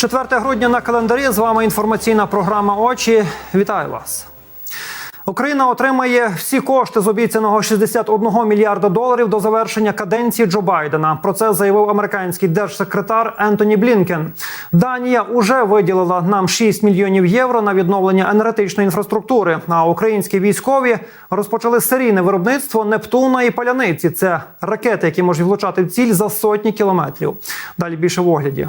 4 грудня на календарі. З вами інформаційна програма Очі. Вітаю вас. Україна отримає всі кошти з обіцяного 61 мільярда доларів до завершення каденції Джо Байдена. Про це заявив американський держсекретар Ентоні Блінкен. Данія уже виділила нам 6 мільйонів євро на відновлення енергетичної інфраструктури. А українські військові розпочали серійне виробництво Нептуна і паляниці. Це ракети, які можуть влучати в ціль за сотні кілометрів. Далі більше в огляді.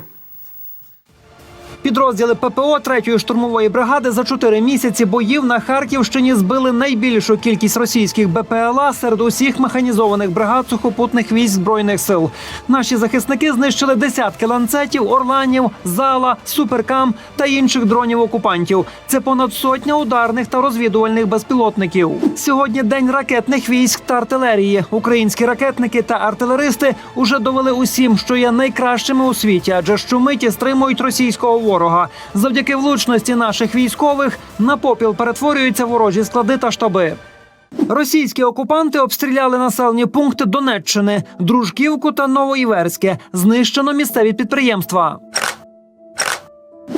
Підрозділи ППО 3-ї штурмової бригади за чотири місяці боїв на Харківщині збили найбільшу кількість російських БПЛА серед усіх механізованих бригад сухопутних військ збройних сил. Наші захисники знищили десятки ланцетів, орланів, зала, суперкам та інших дронів окупантів. Це понад сотня ударних та розвідувальних безпілотників. Сьогодні день ракетних військ та артилерії. Українські ракетники та артилеристи уже довели усім, що є найкращими у світі, адже щомиті стримують російського. Завдяки влучності наших військових на попіл перетворюються ворожі склади та штаби. Російські окупанти обстріляли населені пункти Донеччини, Дружківку та Новоіверське. Знищено місцеві підприємства.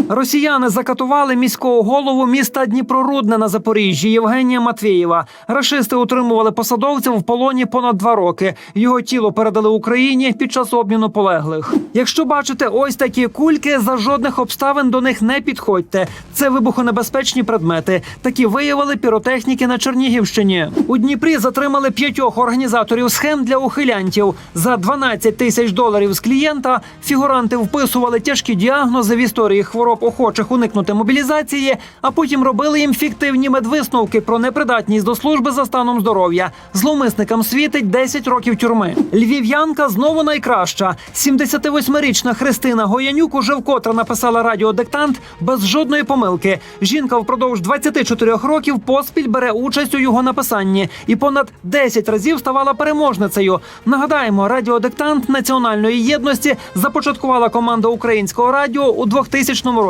Росіяни закатували міського голову міста Дніпрорудне на Запоріжжі Євгенія Матвєєва. Рашисти утримували посадовця в полоні понад два роки. Його тіло передали Україні під час обміну полеглих. Якщо бачите ось такі кульки, за жодних обставин до них не підходьте. Це вибухонебезпечні предмети. Такі виявили піротехніки на Чернігівщині. У Дніпрі затримали п'ятьох організаторів схем для ухилянтів. За 12 тисяч доларів з клієнта фігуранти вписували тяжкі діагнози в історії хвороб охочих уникнути мобілізації, а потім робили їм фіктивні медвисновки про непридатність до служби за станом здоров'я. Зловмисникам світить 10 років тюрми. Львів'янка знову найкраща. 78-річна Христина Гоянюк уже вкотре написала радіодиктант без жодної помилки. Жінка впродовж 24 років поспіль бере участь у його написанні і понад 10 разів ставала переможницею. Нагадаємо, радіодиктант національної єдності започаткувала команда українського радіо у 2000 році.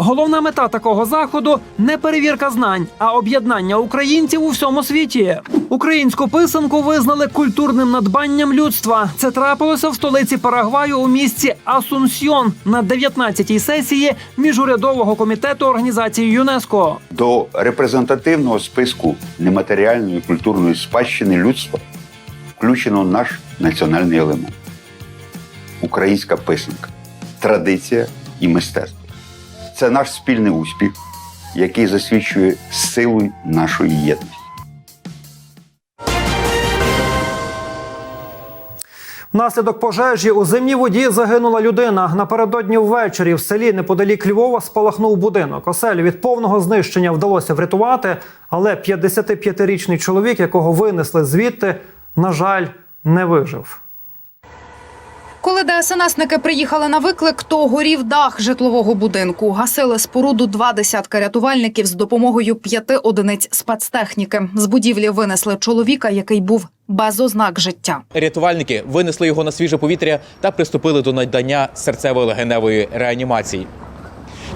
Головна мета такого заходу не перевірка знань, а об'єднання українців у всьому світі. Українську писанку визнали культурним надбанням людства. Це трапилося в столиці Парагваю у місті Асунсьйон на 19-й сесії міжурядового комітету організації ЮНЕСКО. До репрезентативного списку нематеріальної культурної спадщини людства включено наш національний елемент українська писанка, традиція і мистецтво. Це наш спільний успіх, який засвідчує силу нашої єдності. Внаслідок пожежі у зимній воді загинула людина. Напередодні ввечері в селі неподалік Львова спалахнув будинок. Оселю від повного знищення вдалося врятувати, але 55-річний чоловік, якого винесли звідти, на жаль, не вижив. Коли ДСНСники приїхали на виклик, то горів дах житлового будинку. Гасили споруду два десятка рятувальників з допомогою п'яти одиниць спецтехніки. З будівлі винесли чоловіка, який був без ознак життя. Рятувальники винесли його на свіже повітря та приступили до надання серцево-легеневої реанімації.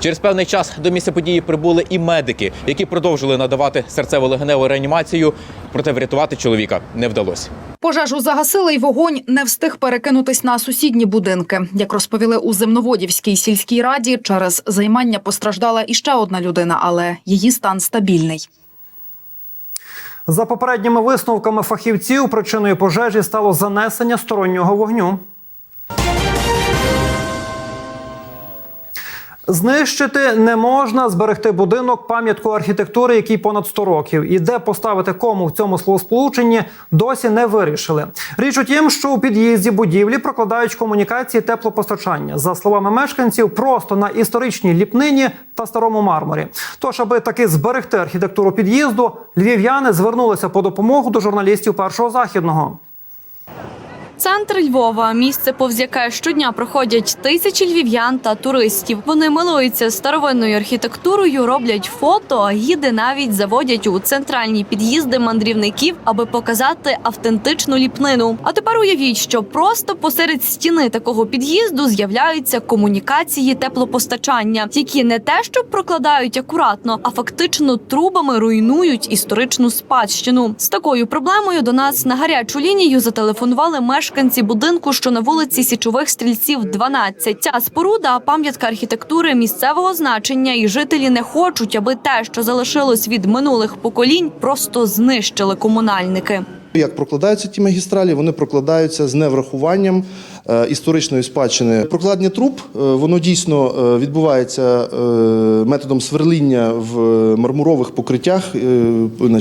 Через певний час до місця події прибули і медики, які продовжили надавати серцево-легеневу реанімацію, проте врятувати чоловіка не вдалося. Пожежу загасили, й вогонь не встиг перекинутись на сусідні будинки. Як розповіли у Земноводівській сільській раді, через займання постраждала іще одна людина, але її стан стабільний. За попередніми висновками фахівців, причиною пожежі стало занесення стороннього вогню. Знищити не можна зберегти будинок пам'ятку архітектури, який понад 100 років, і де поставити кому в цьому словосполученні досі не вирішили. Річ у тім, що у під'їзді будівлі прокладають комунікації теплопостачання. За словами мешканців, просто на історичній ліпнині та старому мармурі. Тож, аби таки зберегти архітектуру під'їзду, львів'яни звернулися по допомогу до журналістів першого західного. Центр Львова місце, повз яке щодня проходять тисячі львів'ян та туристів. Вони милуються старовинною архітектурою, роблять фото, а гіди навіть заводять у центральні під'їзди мандрівників, аби показати автентичну ліпнину. А тепер уявіть, що просто посеред стіни такого під'їзду з'являються комунікації теплопостачання, які не те, що прокладають акуратно, а фактично трубами руйнують історичну спадщину. З такою проблемою до нас на гарячу лінію зателефонували мешканці мешканці будинку, що на вулиці Січових стрільців, 12. Ця споруда пам'ятка архітектури місцевого значення, і жителі не хочуть, аби те, що залишилось від минулих поколінь, просто знищили комунальники. Як прокладаються ті магістралі, вони прокладаються з неврахуванням е, історичної спадщини. Прокладення труб е, воно дійсно е, відбувається методом сверління в мармурових покриттях.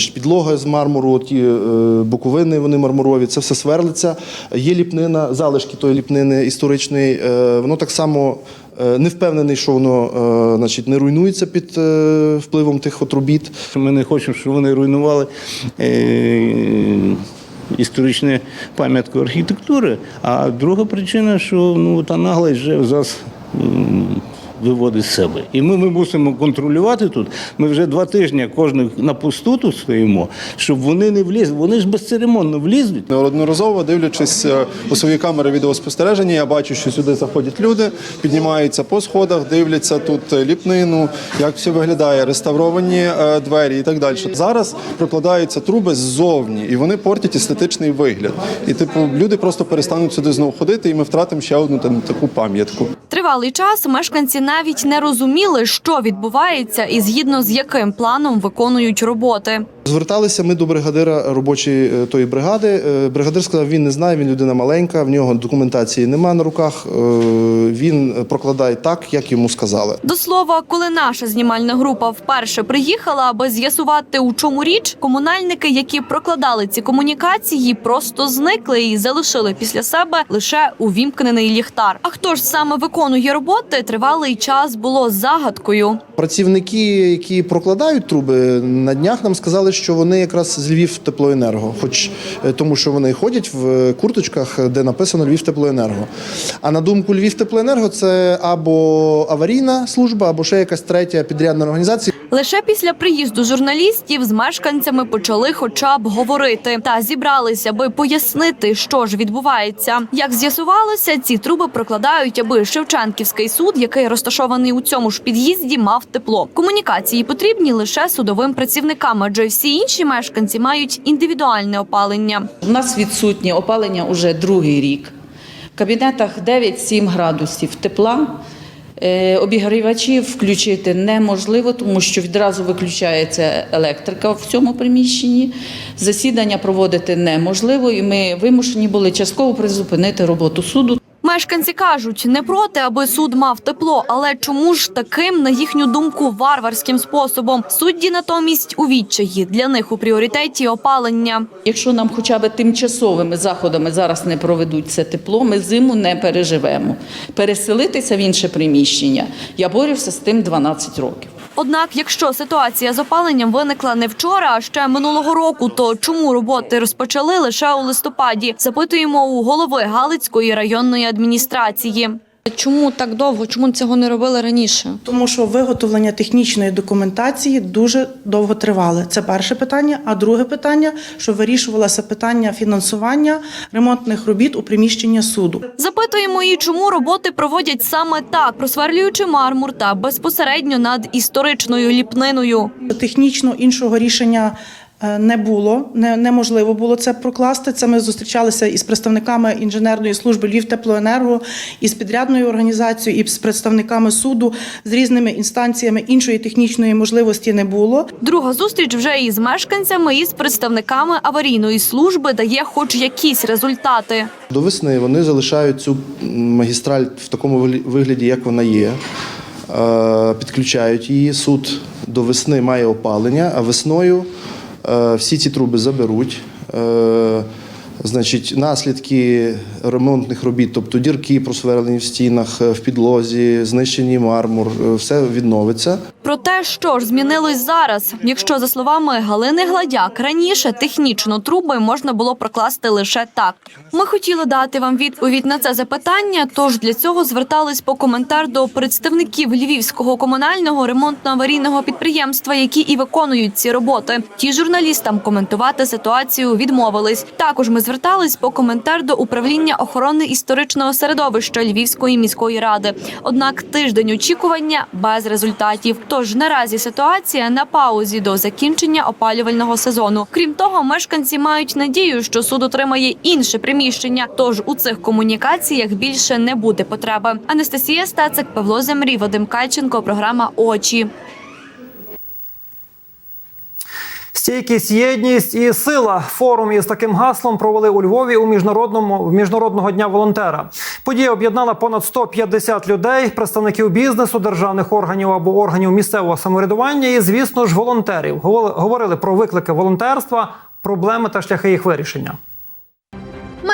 підлога з мармуру, ті боковини вони мармурові. Це все сверлиться. Є ліпнина, залишки тої ліпнини історичної. Воно так само. Е, Не впевнений, що воно е, значить, не руйнується під е, впливом тих отробіт. Ми не хочемо, щоб вони руйнували історичну пам'ятку архітектури. А друга причина, що ну, та наглость вже зараз виводить з себе. І ми, ми мусимо контролювати тут. Ми вже два тижні кожен на посту тут стоїмо, щоб вони не влізли. Вони ж безцеремонно влізуть. Неодноразово дивлячись е, у свої камери відеоспостереження, я бачу, що сюди заходять люди, піднімаються по сходах, дивляться тут е, ліпнину, як все виглядає, реставровані е, двері і так далі. Зараз прокладаються труби ззовні, і вони портять естетичний вигляд. І типу люди просто перестануть сюди знову ходити, і ми втратимо ще одну там, таку пам'ятку. Тривалий час мешканці навіть не розуміли, що відбувається, і згідно з яким планом виконують роботи. Зверталися ми до бригадира робочої е, тої бригади. Е, Бригадир сказав, він не знає, він людина маленька, в нього документації немає на руках. Е, Він прокладає так, як йому сказали. До слова, коли наша знімальна група вперше приїхала, аби з'ясувати, у чому річ, комунальники, які прокладали ці комунікації, просто зникли і залишили після себе лише увімкнений ліхтар. А хто ж саме виконує роботи, тривалий час було загадкою. Працівники, які прокладають труби, на днях нам сказали, що вони якраз з Львів теплоенерго, хоч е, тому, що вони ходять в курточках, де написано Львів теплоенерго. А на думку Львів теплоенерго, це або аварійна служба, або ще якась третя підрядна організація. Лише після приїзду журналістів з мешканцями почали хоча б говорити та зібралися, аби пояснити, що ж відбувається. Як з'ясувалося, ці труби прокладають, аби Шевченківський суд, який розташований у цьому ж під'їзді, мав тепло. Комунікації потрібні лише судовим працівникам, адже всі інші мешканці мають індивідуальне опалення. У нас відсутнє опалення уже другий рік. В кабінетах 9-7 градусів тепла. Е, Обігрівачі включити неможливо, тому що відразу виключається електрика в цьому приміщенні. Засідання проводити неможливо, і ми вимушені були частково призупинити роботу суду. Мешканці кажуть, не проти, аби суд мав тепло, але чому ж таким, на їхню думку, варварським способом? Судді натомість у відчаї для них у пріоритеті опалення. Якщо нам хоча б тимчасовими заходами зараз не проведуть це тепло, ми зиму не переживемо. Переселитися в інше приміщення я борюся з тим 12 років. Однак, якщо ситуація з опаленням виникла не вчора, а ще минулого року, то чому роботи розпочали лише у листопаді? Запитуємо у голови Галицької районної адміністрації. Чому так довго? Чому цього не робили раніше? Тому що виготовлення технічної документації дуже довго тривало. Це перше питання. А друге питання, що вирішувалося питання фінансування ремонтних робіт у приміщення суду. Запитуємо і чому роботи проводять саме так, просверлюючи мармур та безпосередньо над історичною ліпниною. Технічно іншого рішення. Е, Не було, не, неможливо було це прокласти. Це ми зустрічалися із представниками інженерної служби Львівтеплоенерго, із підрядною організацією, і з представниками суду з різними інстанціями. Іншої технічної можливості не було. Друга зустріч вже із мешканцями і з представниками аварійної служби дає хоч якісь результати. До весни вони залишають цю магістраль в такому вигляді, як вона є. Е, Підключають її. Суд до весни має опалення, а весною всі ці труби заберуть. Е, Значить, наслідки ремонтних робіт, тобто дірки просверлені в стінах, е, в підлозі, знищені мармур, е, все відновиться. Про те, що ж змінилось зараз, якщо за словами Галини Гладяк, раніше технічно труби можна було прокласти лише так. Ми хотіли дати вам відповідь на це запитання, тож для цього звертались по коментар до представників львівського комунального ремонтно-аварійного підприємства, які і виконують ці роботи. Ті журналістам коментувати ситуацію відмовились. Також ми звертались по коментар до управління управління охорони історичного середовища Львівської міської ради. Однак тиждень очікування без результатів. Тож наразі ситуація на паузі до закінчення опалювального сезону. Крім того, мешканці мають надію, що суд отримає інше приміщення. Тож у цих комунікаціях більше не буде потреби. Анастасія Стацик, Павло Земрій, Вадим Кальченко. Програма Очі. Стійкість, єдність і сила. Форум із таким гаслом провели у Львові у міжнародному міжнародного дня волонтера. Подія об'єднала понад 150 людей, представників бізнесу, державних органів або органів місцевого самоврядування і, звісно ж, волонтерів. Говорили- про виклики волонтерства, проблеми та шляхи їх вирішення.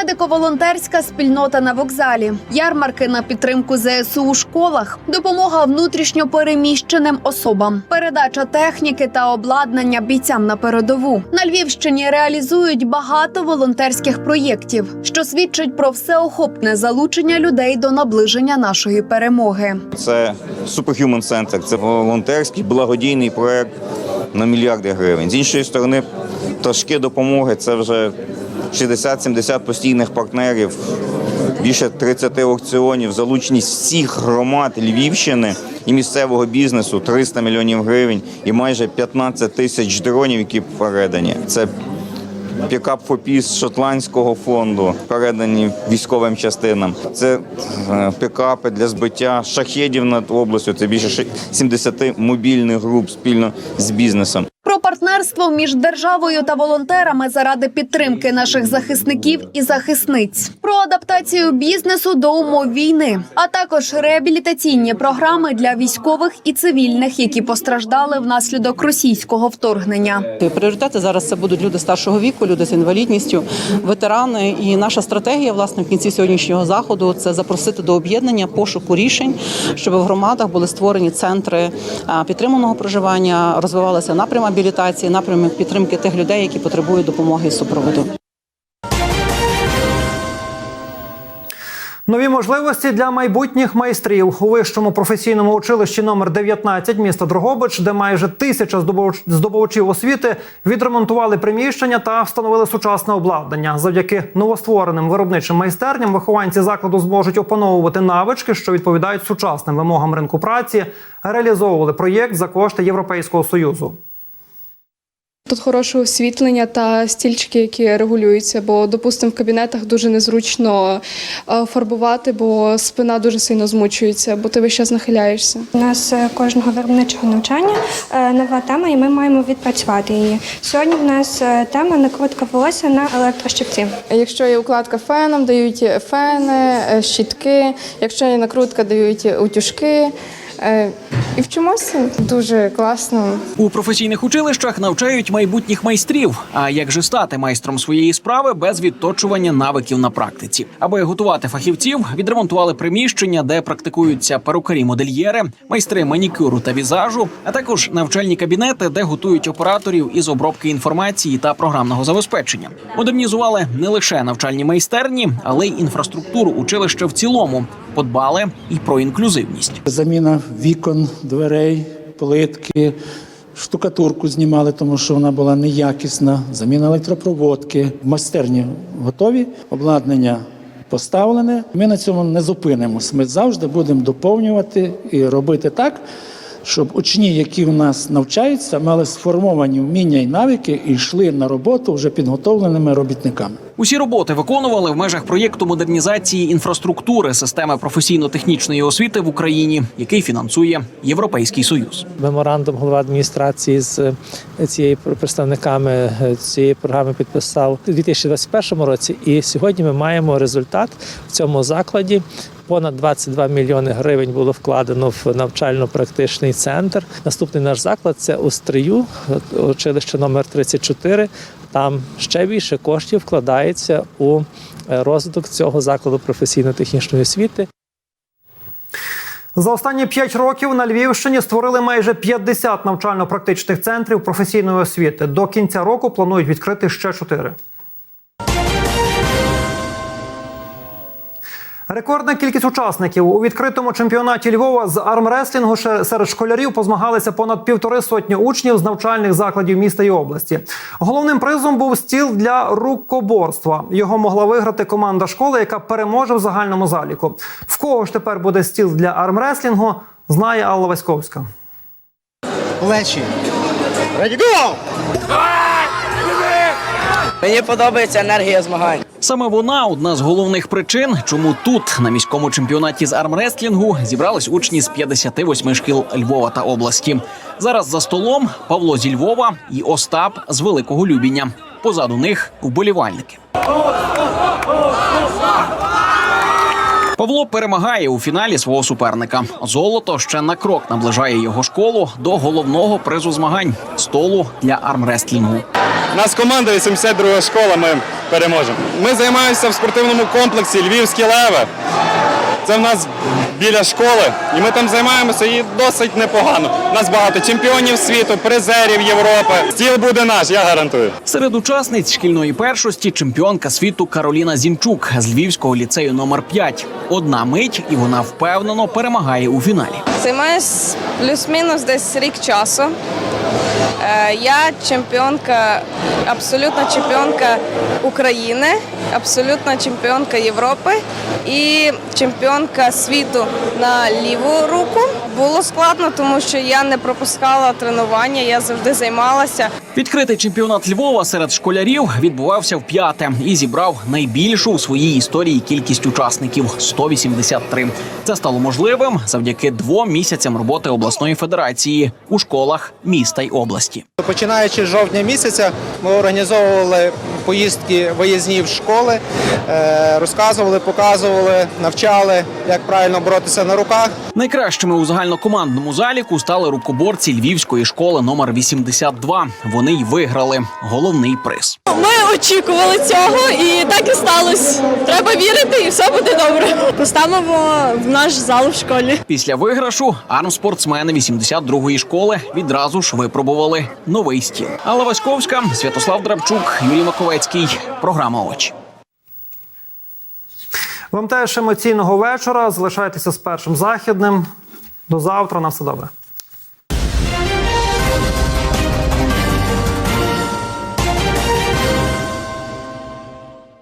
Медико-волонтерська спільнота на вокзалі, ярмарки на підтримку ЗСУ у школах, допомога внутрішньо переміщеним особам, передача техніки та обладнання бійцям на передову. На Львівщині реалізують багато волонтерських проєктів, що свідчить про всеохопне залучення людей до наближення нашої перемоги. Це Superhuman Center, це волонтерський благодійний проект на мільярди гривень. З іншої сторони, ташки допомоги це вже 60-70 постійних партнерів, більше 30 аукціонів, залученість всіх громад Львівщини і місцевого бізнесу 300 мільйонів гривень і майже 15 тисяч дронів, які передані. Це Пікап Фопіс шотландського фонду передані військовим частинам. Це е, пікапи для збиття шахедів над областю. Це більше ши- 70 мобільних груп спільно з бізнесом. Партнерство між державою та волонтерами заради підтримки наших захисників і захисниць, про адаптацію бізнесу до умов війни, а також реабілітаційні програми для військових і цивільних, які постраждали внаслідок російського вторгнення. Пріоритети зараз це будуть люди старшого віку, люди з інвалідністю, ветерани. І наша стратегія, власне, в кінці сьогоднішнього заходу це запросити до об'єднання пошуку рішень, щоб в громадах були створені центри підтриманого проживання, розвивалися напрям абілітації, напрямок підтримки тих людей, які потребують допомоги і супроводу. Нові можливості для майбутніх майстрів у вищому професійному училищі номер 19 міста Дрогобич, де майже тисяча здобувачів освіти відремонтували приміщення та встановили сучасне обладнання. Завдяки новоствореним виробничим майстерням вихованці закладу зможуть опановувати навички, що відповідають сучасним вимогам ринку праці. Реалізовували проєкт за кошти Європейського союзу. Тут хороше освітлення та стільчики, які регулюються, бо, допустимо, в кабінетах дуже незручно е, фарбувати, бо спина дуже сильно змучується, бо ти весь час нахиляєшся. У нас е, кожного виробничого навчання е, нова тема, і ми маємо відпрацювати її. Сьогодні в нас тема накрутка волосся на електрощипці. Якщо є укладка феном, дають фени, щітки. Якщо є накрутка, дають утюжки. Е, І вчимося дуже класно. У професійних училищах навчають майбутніх майстрів. А як же стати майстром своєї справи без відточування навиків на практиці? Аби готувати фахівців, відремонтували приміщення, де практикуються перукарі-модельєри, майстри манікюру та візажу, а також навчальні кабінети, де готують операторів із обробки інформації та програмного забезпечення. Модернізували не лише навчальні майстерні, але й інфраструктуру училища в цілому. Подбали і про інклюзивність. Заміна вікон, дверей, плитки, штукатурку знімали, тому що вона була неякісна. Заміна електропроводки. Майстерні готові, обладнання поставлене. Ми на цьому не зупинимось. Ми завжди будемо доповнювати і робити так. Щоб учні, які у нас навчаються, мали сформовані вміння і навики і йшли на роботу вже підготовленими робітниками. Усі роботи виконували в межах проєкту модернізації інфраструктури системи професійно-технічної освіти в Україні, який фінансує Європейський Союз. Меморандум голова адміністрації з е, цією представниками е, цієї програми підписав у 2021 році. І сьогодні ми маємо результат в цьому закладі. Понад 22 мільйони гривень було вкладено в навчально-практичний центр. Наступний наш заклад це у Стрию, е, училище номер 34. Там ще більше коштів вкладається у е, розвиток цього закладу професійно-технічної освіти. За останні п'ять років на Львівщині створили майже 50 навчально-практичних центрів професійної освіти. До кінця року планують відкрити ще чотири. Рекордна кількість учасників у відкритому чемпіонаті Львова з армреслінгу серед школярів позмагалися понад півтори сотні учнів з навчальних закладів міста і області. Головним призом був стіл для рукоборства. Його могла виграти команда школи, яка переможе в загальному заліку. В кого ж тепер буде стіл для армреслінгу, знає Алла Васьковська. Плечі. Ready, go! Мені подобається енергія змагань. Саме вона одна з головних причин, чому тут на міському чемпіонаті з армрестлінгу зібрались учні з 58 шкіл Львова та області. Зараз за столом Павло зі Львова і Остап з Великого Любіння. Позаду них вболівальники. Павло перемагає у фіналі свого суперника. Золото ще на крок наближає його школу до головного призу змагань столу для армрестлінгу. Нас команда 82 школа. Ми переможемо. Ми займаємося в спортивному комплексі Львівські леви. Це в нас біля школи, і ми там займаємося і досить непогано. У нас багато чемпіонів світу, призерів Європи. Стіл буде наш, я гарантую. Серед учасниць шкільної першості чемпіонка світу Кароліна Зінчук з Львівського ліцею номер 5 Одна мить, і вона впевнено перемагає у фіналі. Займаюсь плюс-мінус десь рік часу. Е, Я чемпіонка, абсолютна чемпіонка України, абсолютна чемпіонка Європи і чемпіонка світу на ліву руку. Було складно, тому що я не пропускала тренування, я завжди займалася. Відкритий чемпіонат Львова серед школярів відбувався вп'яте і зібрав найбільшу у своїй історії кількість учасників 183. Це стало можливим завдяки двом місяцям роботи обласної федерації у школах міста й області. Починаючи з жовтня місяця, ми організовували поїздки виїзні в школи, е, розказували, показували, навчали, як правильно боротися на руках. Найкращими у загальнокомандному заліку стали рукоборці Львівської школи номер 82. Вони й виграли головний приз. Ми очікували цього, і так і сталося. Треба вірити, і все буде добре. Поставимо в наш зал в школі. Після виграшу армспортсмени 82-ї школи відразу ж випробували новий стіл. Алла Васьковська, Святослав Драбчук, Юрій Маковецький. Програма очі. Вам теж емоційного вечора. Залишайтеся з першим західним. До завтра. На все добре.